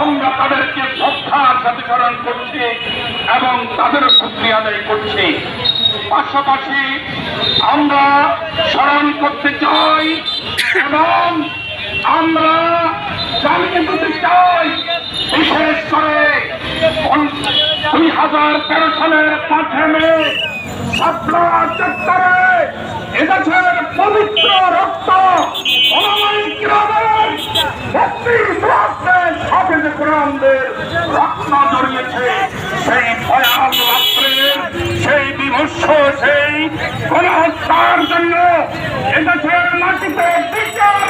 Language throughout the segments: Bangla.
আমরা তাদেরকে শ্রদ্ধার সাথে করছি এবং তাদের শুক্রিয়া আদায় করছি পাশাপাশি আমরা স্মরণ করতে চাই এবং আমরা জানিয়ে দিতে চাই। বিশেষ করে দুই হাজার তেরো সালের পাঁচে মে শাপলা চত্বরে এদেশের পবিত্র রক্ত। রত্ন জড়িয়েছে। সেই ভয়াল রাত্রের সেই বিমর্ষ সেই গণহত্যার জন্য এদেশের মাটিতে বিচার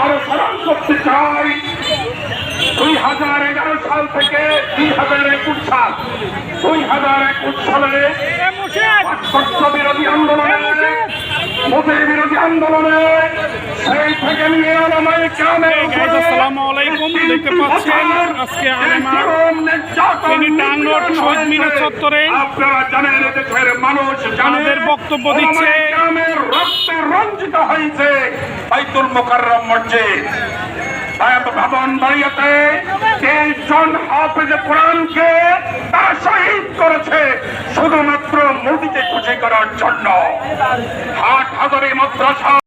আরও স্মরণ করতে চাই দুই হাজার এগারো সাল থেকে দুই হাজার একুশ সাল দুই হাজার একুশ সালে বিরোধী আন্দোলনে মোদের বিরোধী আন্দোলনে সেই থেকে নিয়ে আলামাই guys, আসসালামু আলাইকুম। দেখতে পাচ্ছেন আজকে আলেমা শহীদ মিনার চত্বরে আপনারা জানেন দেশের মানুষ আমাদের বক্তব্য দিচ্ছে। রক্তে রঞ্জিত হয়েছে বাইতুল মোকাররম মসজিদ। শুধুমাত্র মোদিকে খুশি করার জন্য। হাট হাজারে মাদ্রাসা